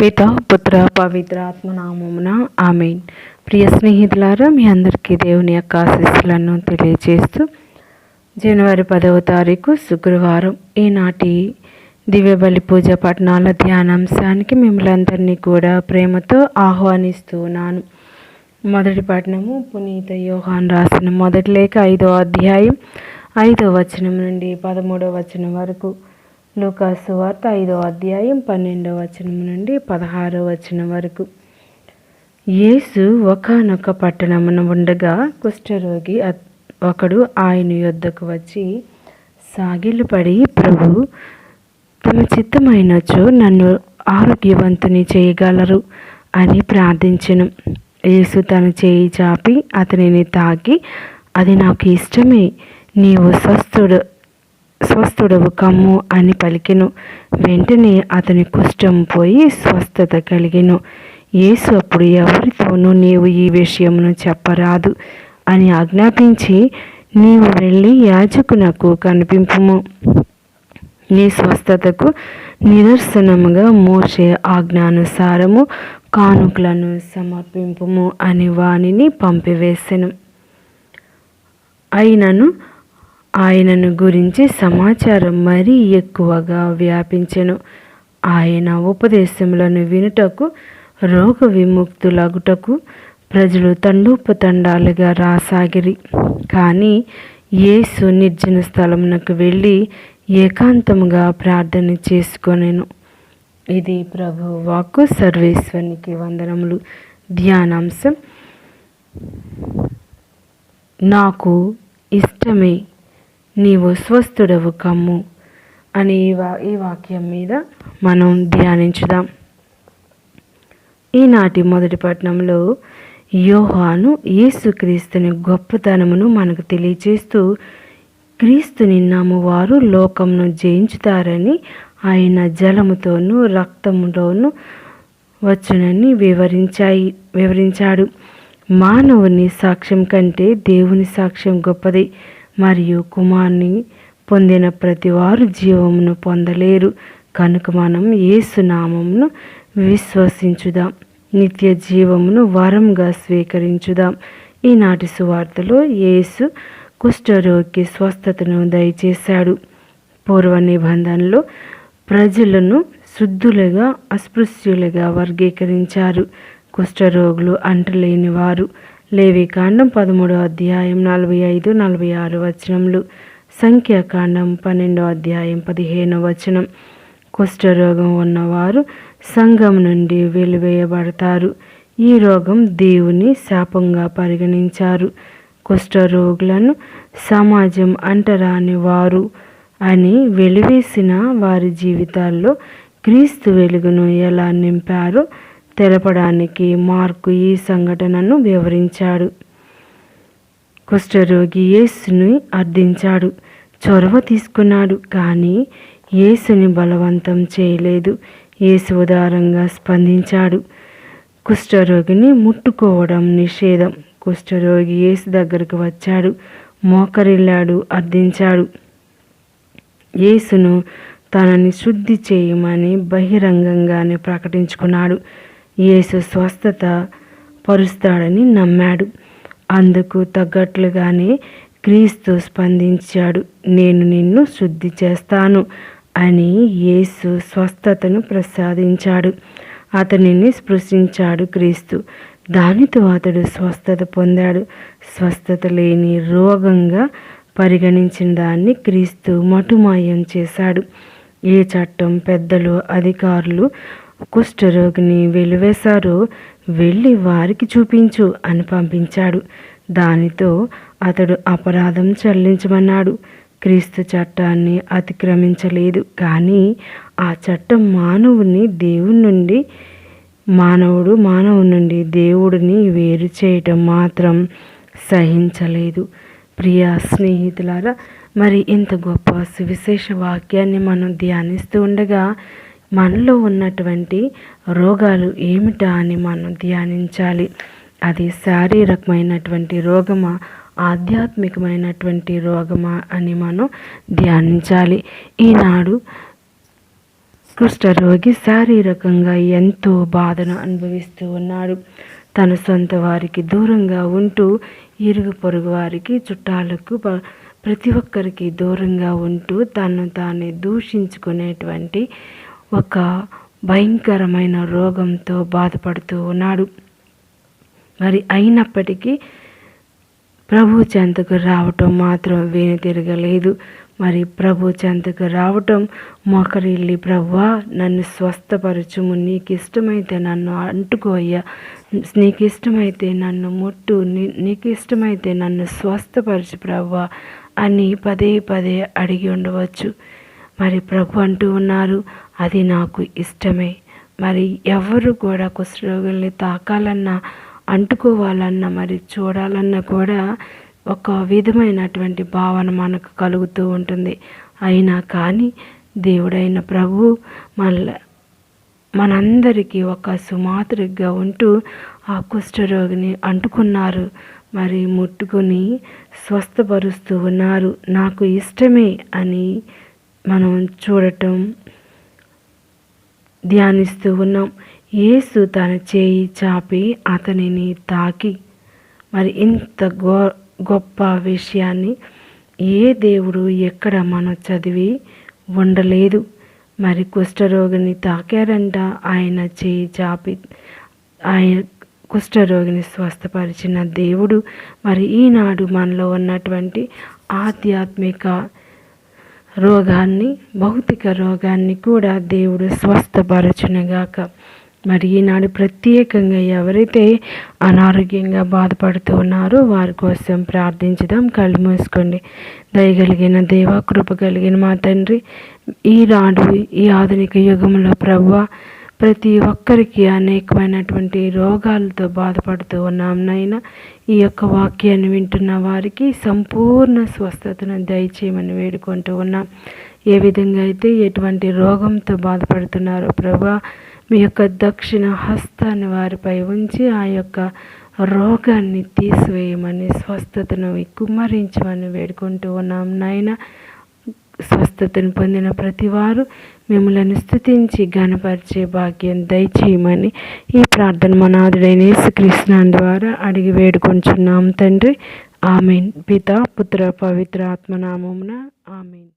పిత పుత్ర పవిత్ర ఆత్మనామమున ఆమెన్. ప్రియ స్నేహితులారా మీ అందరికీ దేవుని యొక్క ఆశీస్సులను తెలియజేస్తూ జనవరి పదవ తారీఖు శుక్రవారం ఈనాటి దివ్యబలి పూజ పట్టణాల ధ్యానాంశానికి మిమ్మల్ని అందరినీ కూడా ప్రేమతో ఆహ్వానిస్తున్నాను మొదటి పట్టణము పునీత యోహాన్ రాసిన మొదటి లేఖ ఐదో అధ్యాయం ఐదో వచనం నుండి పదమూడో వచనం వరకు. లూకాసు వార్త ఐదో అధ్యాయం పన్నెండవ వచనం నుండి పదహారో వచనం వరకు. యేసు ఒకనొక పట్టణమున ఉండగా కుష్ఠరోగి ఒకడు ఆయన యొద్దకు వచ్చి సాగిలుపడి ప్రభు తమ చిత్తమైనచో నన్ను ఆరోగ్యవంతుని చేయగలరు అని ప్రార్థించను. యేసు తన చేయి చాపి అతనిని తాకి అది నాకు ఇష్టమే నీవు స్వస్థుడు స్వస్థుడవు కమ్ము అని పలికెను. వెంటనే అతని కుష్టం పోయి స్వస్థత కలిగెను. యేసు అప్పుడు ఎవరితోనూ నీవు ఈ విషయమును చెప్పరాదు అని ఆజ్ఞాపించి నీవు వెళ్ళి యాజకునకు కనిపింపుము. నీ స్వస్థతకు నిదర్శనముగా మోసే ఆజ్ఞానుసారము కానుకలను సమర్పింపుము అని వానిని పంపివేసెను. అయినను ఆయనను గురించి సమాచారం మరీ ఎక్కువగా వ్యాపించెను. ఆయన ఉపదేశములను వినుటకు రోగ విముక్తులగుటకు ప్రజలు తండోపతండాలుగా రాసాగిరి. కానీ యేసు నిర్జన స్థలమునకు వెళ్ళి ఏకాంతముగా ప్రార్థన చేసుకొనెను. ఇది ప్రభు వాక్కు సర్వేశ్వరునికి వందనములు. ధ్యానాంశం నాకు ఇష్టమే నీవు స్వస్థుడవు కమ్ము అని ఈ వా ఈ వాక్యం మీద మనం ధ్యానించుదాం. ఈనాటి మొదటి పట్టణంలో యోహాను యేసుక్రీస్తుని గొప్పతనమును మనకు తెలియజేస్తూ క్రీస్తుని నమ్మువారు లోకంను జయించుతారని ఆయన జలముతోనూ రక్తముతోనూ వచ్చునని వివరించాయి వివరించాడు. మానవుని సాక్ష్యం కంటే దేవుని సాక్ష్యం గొప్పది. మరియు కుమారుని పొందిన ప్రతివారు జీవమును పొందలేరు. కనుక మనం ఏసునామమును విశ్వసించుదాం. నిత్య జీవమును వరంగా స్వీకరించుదాం. ఈనాటి సువార్తలో యేసు కుష్ఠరోగి స్వస్థతను దయచేశాడు. పూర్వ నిబంధనలో ప్రజలను శుద్ధులుగా అస్పృశ్యులుగా వర్గీకరించారు. కుష్ఠరోగులు అంటలేని వారు లేవికాండం పదమూడో అధ్యాయం నలభై ఐదు నలభై ఆరు వచనములు. సంఖ్యాకాండం పన్నెండో అధ్యాయం పదిహేను వచనం. కుష్ఠరోగం ఉన్నవారు సంఘం నుండి వెలివేయబడతారు. ఈ రోగం దేవుని శాపంగా పరిగణించారు. కుష్ఠరోగులను సమాజం అంటరాని వారు అని వెలివేసిన వారి జీవితాల్లో క్రీస్తు వెలుగును ఎలా నింపారో తెలపడానికి మార్కు ఈ సంఘటనను వివరించాడు. కుష్ఠరోగి యేసుని అర్థించాడు. చొరవ తీసుకున్నాడు కానీ యేసుని బలవంతం చేయలేదు. యేసు ఉదారంగా స్పందించాడు. కుష్ఠరోగిని ముట్టుకోవడం నిషేధం. కుష్ఠరోగి యేసు దగ్గరకు వచ్చాడు. మోకరిల్లాడు అర్థించాడు. యేసును తనని శుద్ధి చేయమని బహిరంగంగానే ప్రకటించుకున్నాడు. యేసు స్వస్థత పరుస్తాడని నమ్మాడు. అందుకు తగ్గట్లుగానే క్రీస్తు స్పందించాడు నేను నిన్ను శుద్ధి చేస్తాను అని యేసు స్వస్థతను ప్రసాదించాడు. అతనిని స్పృశించాడు క్రీస్తు. దానితో అతడు స్వస్థత పొందాడు. స్వస్థత లేని రోగంగా పరిగణించిన దాన్ని క్రీస్తు మటుమాయం చేశాడు. ఏ చట్టం పెద్దలు అధికారులు కుష్ఠరోగిని వెలివేశారో వెళ్ళి వారికి చూపించు అని పంపించాడు. దానితో అతడు అపరాధం చెల్లించమన్నాడు. క్రీస్తు చట్టాన్ని అతిక్రమించలేదు. కానీ ఆ చట్టం మానవుని దేవుని నుండి మానవుడు మానవుని నుండి దేవుడిని వేరు చేయటం మాత్రం సహించలేదు. ప్రియా స్నేహితులారా మరి ఇంత గొప్ప సువిశేష వాక్యాన్ని మనం ధ్యానిస్తూ ఉండగా మనలో ఉన్నటువంటి రోగాలు ఏమిటా అని మనం ధ్యానించాలి. అది శారీరకమైనటువంటి రోగమా ఆధ్యాత్మికమైనటువంటి రోగమా అని మనం ధ్యానించాలి. ఈనాడు కుష్ఠరోగి శారీరకంగా ఎంతో బాధను అనుభవిస్తూ ఉన్నాడు. తన సొంత వారికి దూరంగా ఉంటూ ఇరుగు పొరుగు వారికి చుట్టాలకు ప్రతి ఒక్కరికి దూరంగా ఉంటూ తను తానే దూషించుకునేటువంటి ఒక భయంకరమైన రోగంతో బాధపడుతూ ఉన్నాడు. మరి అయినప్పటికీ ప్రభు చెంతకు రావటం మాత్రం వేని తిరగలేదు మరి ప్రభు చెంతకు రావటం మొకరిల్లి ప్రవ్వా నన్ను స్వస్థపరచుము. నీకు ఇష్టమైతే నన్ను అంటుకోయ్యా నీకు ఇష్టమైతే నన్ను ముట్టు. నీకు ఇష్టమైతే నన్ను స్వస్థపరచు ప్రవ్వా అని పదే పదే అడిగి ఉండవచ్చు. మరి ప్రభు అంటూ ఉన్నారు అది నాకు ఇష్టమే. మరి ఎవరు కూడా కుష్ఠరోగుల్ని తాకాలన్నా అంటుకోవాలన్నా మరి చూడాలన్నా కూడా ఒక విధమైనటువంటి భావన మనకు కలుగుతూ ఉంటుంది. అయినా కానీ దేవుడైన ప్రభు మన మనందరికీ ఒక సుమాతృగా ఉంటూ ఆ కుష్ఠరోగిని అంటుకున్నారు. మరి ముట్టుకొని స్వస్థపరుస్తూ ఉన్నారు. నాకు ఇష్టమే అని మనం చూడటం ధ్యానిస్తూ ఉన్నాం. యేసు తన చేయి చాపి అతనిని తాకి. మరి ఇంత గో గొప్ప విషయాన్ని ఏ దేవుడు ఎక్కడ మనం చదివి ఉండలేదు. మరి కుష్ఠరోగిని తాకారంట ఆయన చేయి చాపి ఆయన కుష్ఠరోగిని స్వస్థపరిచిన దేవుడు. మరి ఈనాడు మనలో ఉన్నటువంటి ఆధ్యాత్మిక రోగాన్ని భౌతిక రోగాన్ని కూడా దేవుడు స్వస్థపరచునుగాక. మరి ఈనాడు ప్రత్యేకంగా ఎవరైతే అనారోగ్యంగా బాధపడుతూ ఉన్నారో వారి కోసం ప్రార్థించుదాం. కళ్ళు మూసుకోండి. దయగలిగిన దేవ కృప కలిగిన మా తండ్రి ఈనాడు ఈ ఆధునిక యుగంలో ప్రభు ప్రతి ఒక్కరికి అనేకమైనటువంటి రోగాలతో బాధపడుతూ ఉన్నాం నాయన. ఈ యొక్క వాక్యాన్ని వింటున్న వారికి సంపూర్ణ స్వస్థతను దయచేయమని వేడుకుంటూ ఉన్నాం. ఏ విధంగా అయితే ఎటువంటి రోగంతో బాధపడుతున్నారో ప్రభా మీ యొక్క దక్షిణ హస్తాన్ని వారిపై ఉంచి ఆ యొక్క రోగాన్ని తీసివేయమని స్వస్థతను కుమ్మరించమని వేడుకుంటూ ఉన్నాం నాయన. స్వస్థతను పొందిన ప్రతివారు మిమ్మల్ని స్థుతించి గణపరిచే భాగ్యం దయచేయమని ఈ ప్రార్థన మనాథుడైన యేసుకృష్ణ ద్వారా అడిగి వేడుకొంచున్నాం తండ్రి. ఆమెన్. పిత పుత్ర పవిత్ర ఆత్మనామమున ఆమెన్.